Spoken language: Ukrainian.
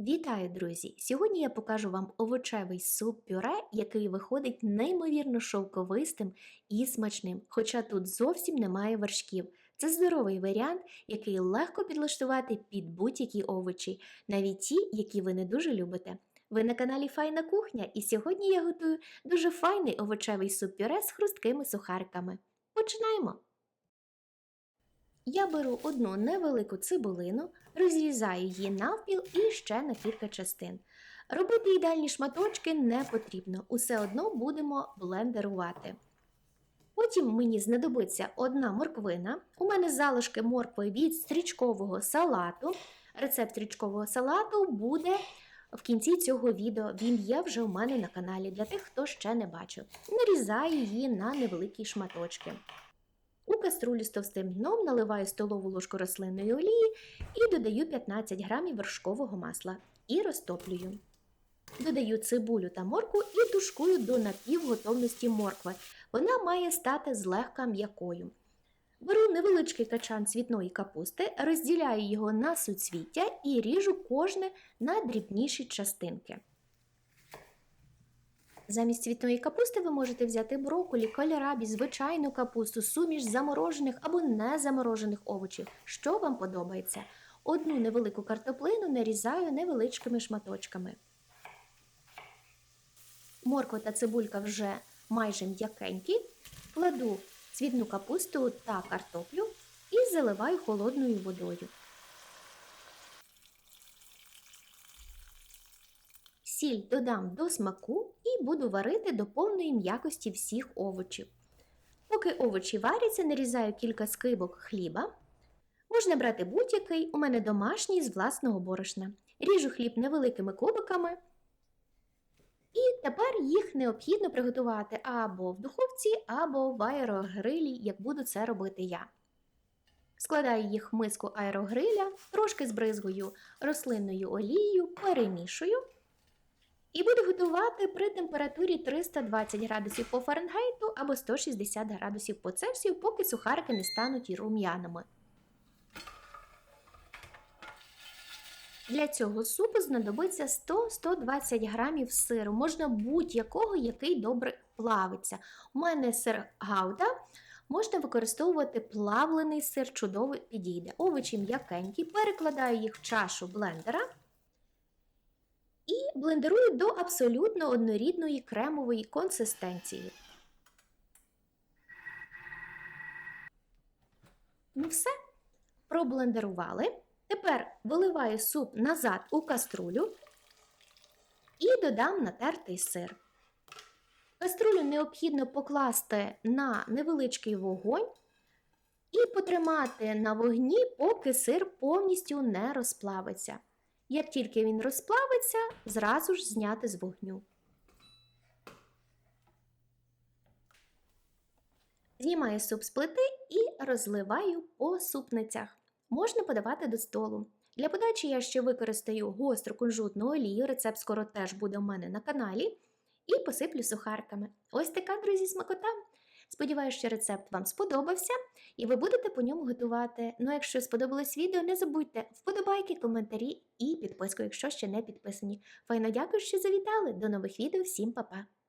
Вітаю, друзі! Сьогодні я покажу вам овочевий суп-пюре, який виходить неймовірно шовковистим і смачним, хоча тут зовсім немає вершків. Це здоровий варіант, який легко підлаштувати під будь-які овочі, навіть ті, які ви не дуже любите. Ви на каналі Файна кухня, і сьогодні я готую дуже файний овочевий суп-пюре з хрусткими сухариками. Починаємо! Я беру одну невелику цибулину, розрізаю її навпіл і ще на кілька частин. Робити ідеальні шматочки не потрібно, усе одно будемо блендерувати. Потім мені знадобиться одна морквина. У мене залишки моркви від стрічкового салату. Рецепт стрічкового салату буде в кінці цього відео. Він є вже у мене на каналі для тих, хто ще не бачив. Нарізаю її на невеликі шматочки. У каструлю з товстим дном наливаю столову ложку рослинної олії і додаю 15 грамів вершкового масла і розтоплюю. Додаю цибулю та моркву і тушкую до напівготовності моркви. Вона має стати злегка м'якою. Беру невеличкий качан цвітної капусти, розділяю його на суцвіття і ріжу кожне на дрібніші частинки. Замість цвітної капусти ви можете взяти брокколі, кольорабі, звичайну капусту, суміш заморожених або незаморожених овочів, що вам подобається. Одну невелику картоплину нарізаю невеличкими шматочками. Морква та цибулька вже майже м'якенькі. Кладу цвітну капусту та картоплю і заливаю холодною водою. Сіль додам до смаку і буду варити до повної м'якості всіх овочів. Поки овочі варяться, нарізаю кілька скибок хліба. Можна брати будь-який, у мене домашній з власного борошна. Ріжу хліб невеликими кубиками. І тепер їх необхідно приготувати або в духовці, або в аерогрилі, як буду це робити я. Складаю їх в миску аерогриля, трошки збризгую рослинною олією, перемішую. І буду готувати при температурі 320 градусів по Фаренгейту або 160 градусів по Цельсію, поки сухарики не стануть рум'яними. Для цього супу знадобиться 100-120 грамів сиру, можна будь-якого, який добре плавиться. У мене сир гауда, можна використовувати плавлений сир, чудово підійде. Овочі м'якенькі, перекладаю їх в чашу блендера. І блендерую до абсолютно однорідної кремової консистенції. Ну все, проблендерували. Тепер виливаю суп назад у каструлю і додам натертий сир. Каструлю необхідно покласти на невеличкий вогонь і потримати на вогні, поки сир повністю не розплавиться. Як тільки він розплавиться, зразу ж зняти з вогню. Знімаю суп з плити і розливаю по супницях. Можна подавати до столу. Для подачі я ще використаю гостру кунжутну олію, рецепт скоро теж буде у мене на каналі, і посиплю сухарками. Ось така, друзі, смакота. Сподіваюся, що рецепт вам сподобався і ви будете по ньому готувати. Ну, якщо сподобалось відео, не забудьте вподобайки, коментарі і підписку, якщо ще не підписані. Файно дякую, що завітали. До нових відео, всім па-па!